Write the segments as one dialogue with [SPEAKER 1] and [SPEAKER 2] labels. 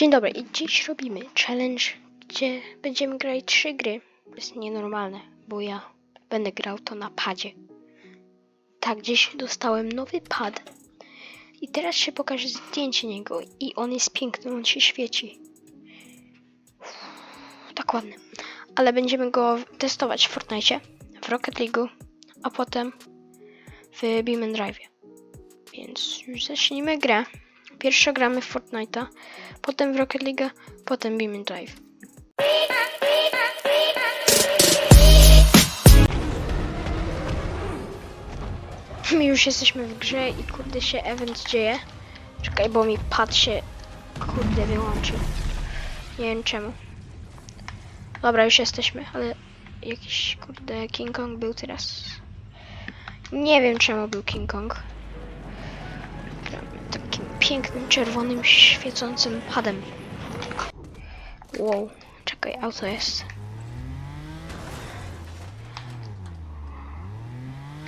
[SPEAKER 1] Dzień dobry i dziś robimy challenge, gdzie będziemy grać trzy gry. To jest nienormalne, bo ja będę grał to na padzie. Tak, dziś dostałem nowy pad. I teraz się pokaże zdjęcie niego i on jest piękny, on się świeci. Uff, tak ładny. Ale będziemy go testować w Fortnite, w Rocket League, a potem w Beam Drive. Więc już zacznijmy grę. Pierwsza gramy w Fortnite'a, potem w Rocket League, potem Beam Drive. My już jesteśmy w grze i kurde się event dzieje. Czekaj, bo mi pad się kurde wyłączył. Nie wiem czemu. Dobra, już jesteśmy, ale jakiś kurde King Kong był teraz. Nie wiem czemu był King Kong. Pięknym, czerwonym, świecącym padem. Wow, czekaj, auto jest.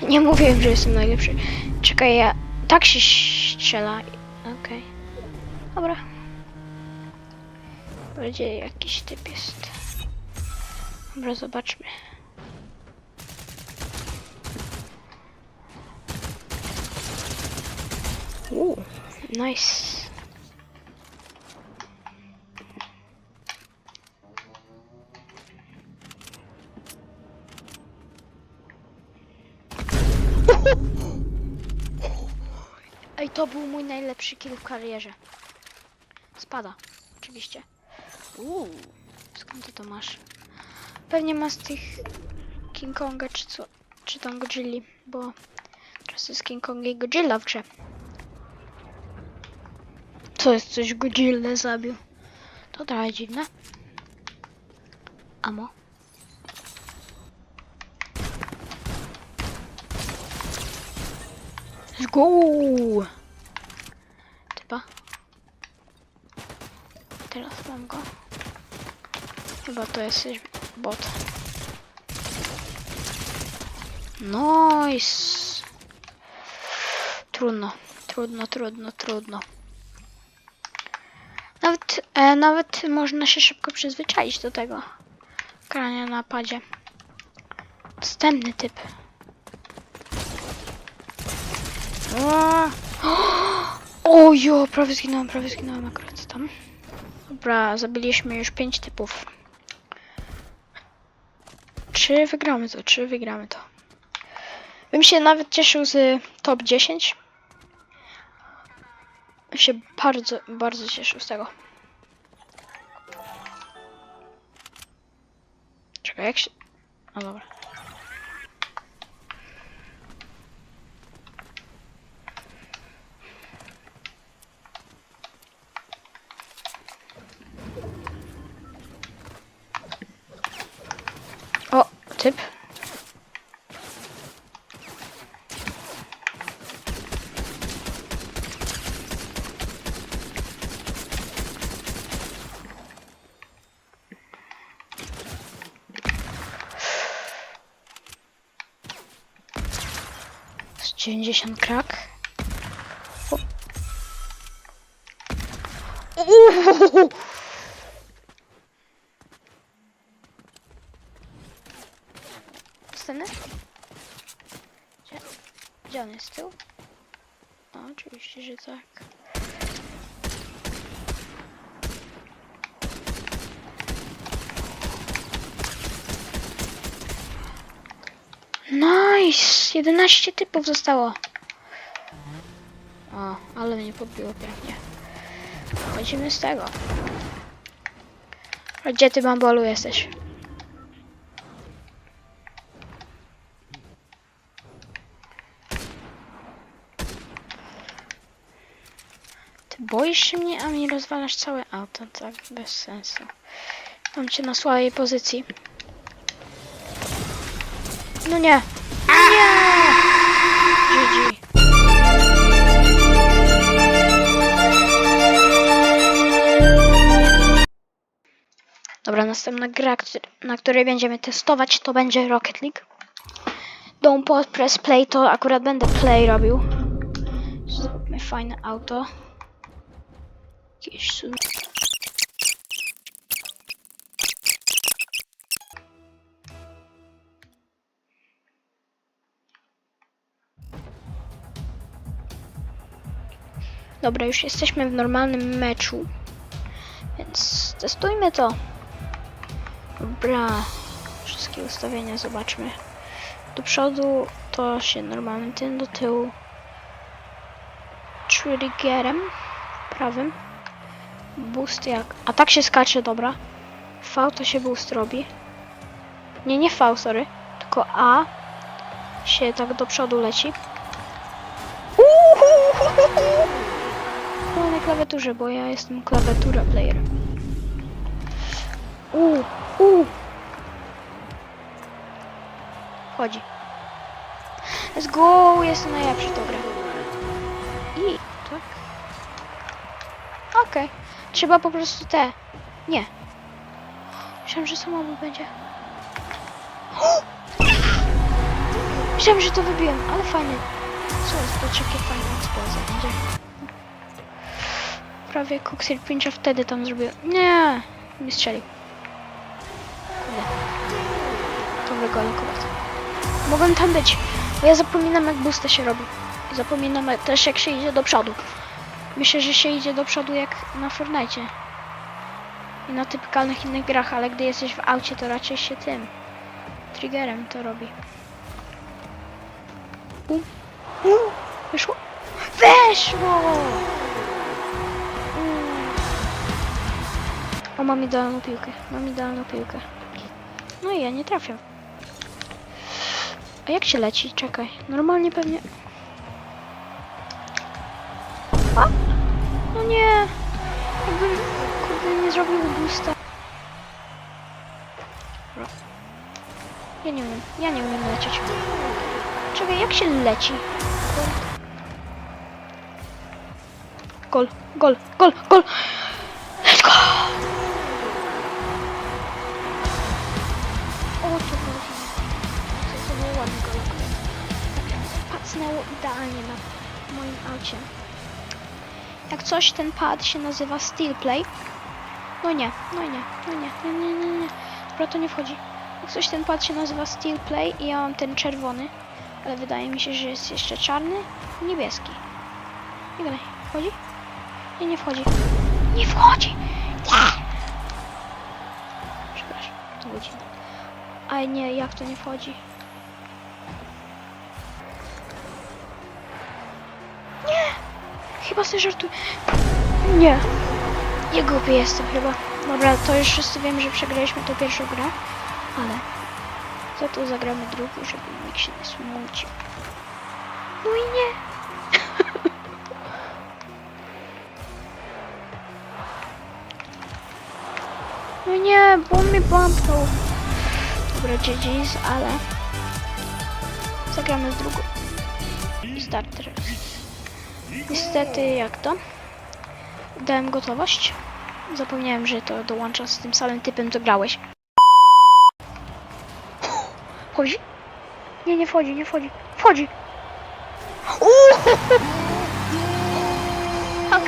[SPEAKER 1] Nie mówiłem, że jestem najlepszy. Czekaj, ja... Tak się strzela. Okej. Dobra. Będzie jakiś typ jest. Dobra, zobaczmy. Uuu, nice. Ej, to był mój najlepszy kill w karierze. Spada, oczywiście. Uuu, skąd ty to masz? Pewnie ma z tych King Konga czy co, czy tam Godzilli, bo teraz jest King Kong i Godzilla w grze. To jest coś Godzilla zabił. To trochę dziwne. Amo. Let's go! Typa. Teraz mam go. Chyba to jest bot. Nice! Trudno, trudno, trudno, trudno. Nawet, e, nawet można się szybko przyzwyczaić do tego grania na padzie. Wstępny typ. Ojo, prawie zginąłem, prawie zginąłem akurat tam. Dobra, zabiliśmy już pięć typów. Czy wygramy to? Czy wygramy to? Bym się nawet cieszył z top 10. Bym się bardzo, bardzo cieszył z tego. Czekaj, jak się... No dobra. O, typ. Z 90 krak. Uuu. Scenę? Gdzie, gdzie on jest? Z tyłu? No, oczywiście, że tak. Nice! 11 typów zostało. O, ale mnie podbiło pięknie. Chodzimy z tego. Gdzie ty, bambolu, jesteś? Ty boisz się mnie, a mi rozwalasz całe auto. Tak, bez sensu. Mam cię na słabej pozycji. No! Nie! następna gra, na której będziemy testować, to będzie Rocket League. Don't press play, to akurat będę play robił. Zróbmy fajne auto. Jakieś Dobra, już jesteśmy w normalnym meczu. Więc testujmy to. Dobra. Wszystkie ustawienia zobaczmy. Do przodu to się normalnym tym, do tyłu triggerem prawym. Boost jak... A tak się skacze, dobra. V to się boost robi. Nie, nie V, sorry. Tylko A się tak do przodu leci. No na klawiaturze, bo ja jestem klawiatura player. U, u. Chodzi. Let's go, jestem najlepszy w tą grę. I, tak? Okej. Trzeba po prostu te. Nie. Myślałem, że samochód będzie. Myślałem, że to wybiłem, ale fajnie. Co jest to jakie fajna eksplozja będzie. Prawie Coxil Pincha wtedy tam zrobiłem. Nie, nie strzelił. Alokować. Mogłem tam być, bo ja zapominam jak boosta się robi. Zapominam też jak się idzie do przodu. Myślę, że się idzie do przodu jak na Fortnite. I na typikalnych innych grach, ale gdy jesteś w aucie, to raczej się tym triggerem to robi. Bum. Bum. Wyszło? Weszło! O, mam idealną piłkę. Mam idealną piłkę. No i ja nie trafiam. A jak się leci? Czekaj. Normalnie pewnie... A? No nie. Jakbym kurde nie zrobił boosta. Ja nie umiem. Ja nie umiem lecieć. Czekaj, jak się leci? Gol, gol, gol, gol! Let's go! Pacnęło idealnie na moim aucie. Jak coś, ten pad się nazywa Steel Play. No nie, no nie, no nie, nie, nie, nie, nie. Dobra, to nie wchodzi. Jak coś, ten pad się nazywa Steel Play i ja mam ten czerwony. Ale wydaje mi się, że jest jeszcze czarny i niebieski. Nie gadaj, wchodzi? Nie, nie wchodzi. Nie wchodzi! Nie! Przepraszam, to godzina. A nie, jak to nie wchodzi? Chyba sobie żartuję. Nie. Ja głupi jestem chyba. Dobra, to już wszyscy wiemy, że przegraliśmy tą pierwszą grę, ale za to zagramy drugą, żeby nikt się nie smucił. No i nie. No nie, bo on mnie bumpnął. Dobra, GG's, ale zagramy z drugą. I start teraz. Niestety, jak to? Dałem gotowość. Zapomniałem, że to dołącza z tym samym typem, co grałeś. Wchodzi? Nie, nie wchodzi, nie wchodzi. Wchodzi! Uuu! Tak.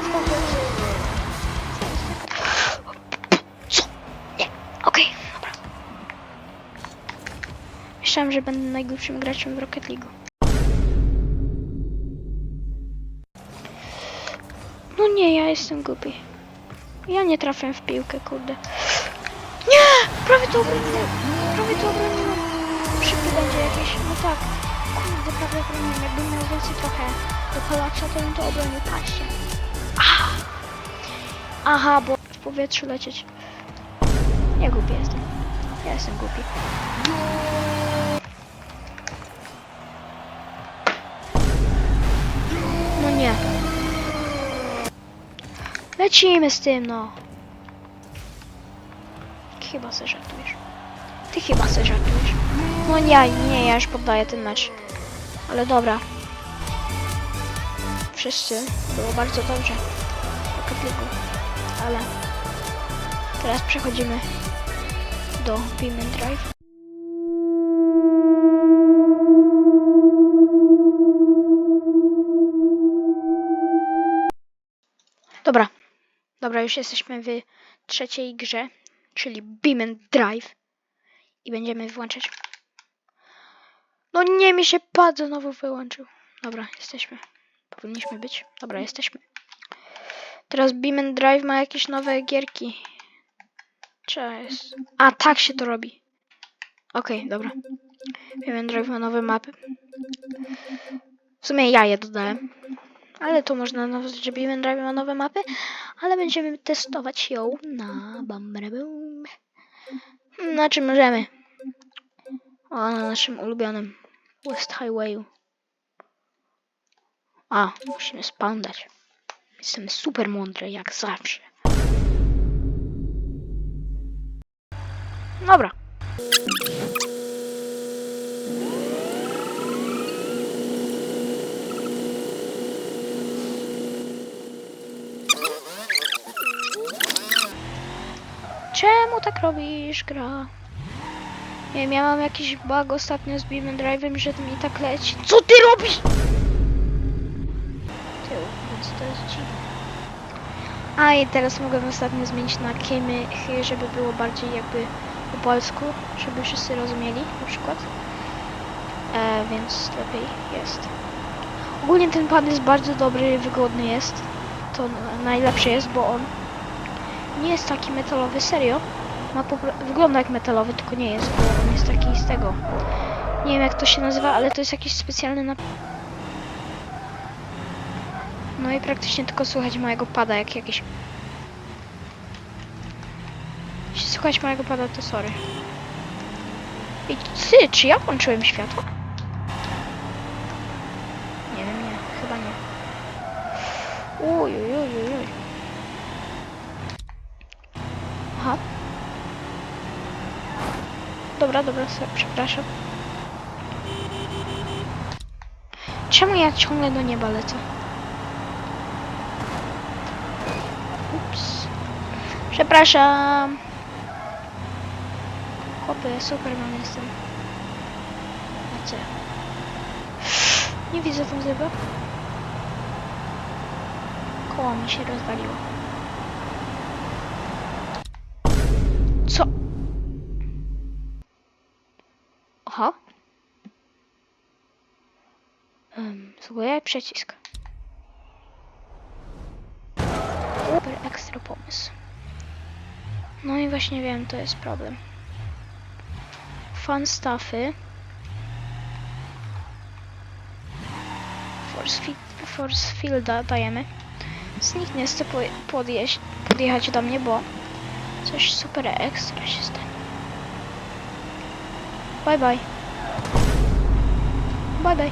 [SPEAKER 1] Co? Nie, dobra. Myślałem, że będę najgłupszym graczem w Rocket League. No nie, ja jestem głupi. Ja nie trafię w piłkę, kurde. Nie! Prawie to obroniłem. Prawie to obroniłem. Szybko będzie jakieś. No tak. Kurde, prawie obroniłem. Jakbym miał więcej trochę do palacza, to bym to obronił. Patrzcie. Ah! Aha, bo w powietrzu lecieć. Ja głupi jestem. Ja jestem głupi. Lecimy z tym, no. Chyba se żartujesz. Ty chyba se żartujesz. No ja, nie, ja już poddaję ten mecz. Ale dobra. Wszyscy. Było bardzo dobrze. Rocket. Ale teraz przechodzimy do Beam Drive. Dobra. Dobra, już jesteśmy w trzeciej grze, czyli Beam and Drive. I będziemy włączać. No nie, mi się pad znowu wyłączył. Dobra, jesteśmy. Powinniśmy być. Dobra, jesteśmy. Teraz Beam Drive ma jakieś nowe gierki. Cześć. A, tak się to robi. Okej, dobra. Beam Drive ma nowe mapy. W sumie ja je dodałem. Ale to można nazwać, że Beam nowe mapy. Ale będziemy testować ją na Bambrabum. Na czym możemy? O, na naszym ulubionym West Highwayu. A, musimy spandać. Jestem super mądry, jak zawsze. Dobra. Czemu tak robisz, gra? Nie wiem, ja mam jakiś bug ostatnio z Beam Drive'em, że mi tak leci. Co ty robisz? Tył, więc to jest dziwne. A i teraz mogłem ostatnio zmienić na Kiemy, żeby było bardziej jakby po polsku, żeby wszyscy rozumieli na przykład. E, więc lepiej jest. Ogólnie ten pad jest bardzo dobry, wygodny jest. To n- najlepsze jest, bo on nie jest taki metalowy, serio. Ma wygląda jak metalowy, tylko nie jest, bo on jest taki z tego. Nie wiem jak to się nazywa, ale to jest jakiś specjalny. No i praktycznie tylko słychać mojego pada, jak jakiś... Jeśli słuchać mojego pada, to sorry. I ty, czy ja włączyłem światło? Nie wiem, nie, chyba nie. Uj, Dobra, dobra, sorry, przepraszam. Czemu ja ciągle do nieba lecę? Ups. Przepraszam. Chłopy, Superman jestem. Lecę. Nie widzę tam zęba. Koło mi się rozwaliło. Aha. Zły przycisk. Super ekstra pomysł. No i właśnie wiem, to jest problem. Fun stuffy. Force, fi force fielda dajemy. Z nich nie chce podjechać do mnie, bo coś super ekstra się stanie. Bye bye. Bye bye.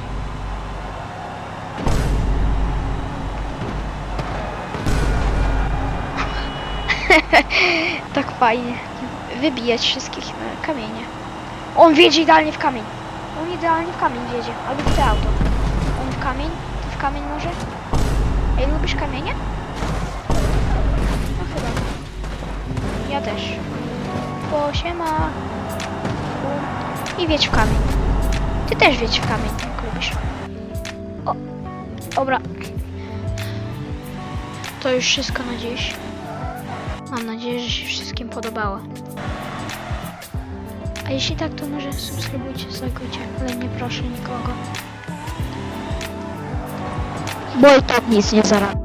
[SPEAKER 1] tak fajnie. Wybijać wszystkich na kamienie. On wiedzie idealnie w kamień. On idealnie w kamień wiedzie. Albo w te auto. On w kamień? Ty w kamień może? Ej, lubisz kamienie? No chyba. Ja też. Bo się ma. I wiedź w kamień. Ty też wiedź w kamień, jak lubisz. O, dobra. To już wszystko na dziś. Mam nadzieję, że się wszystkim podobało. A jeśli tak, to może subskrybujcie, zlajkujcie, ale nie proszę nikogo.
[SPEAKER 2] Bo i tak nic nie zarabia.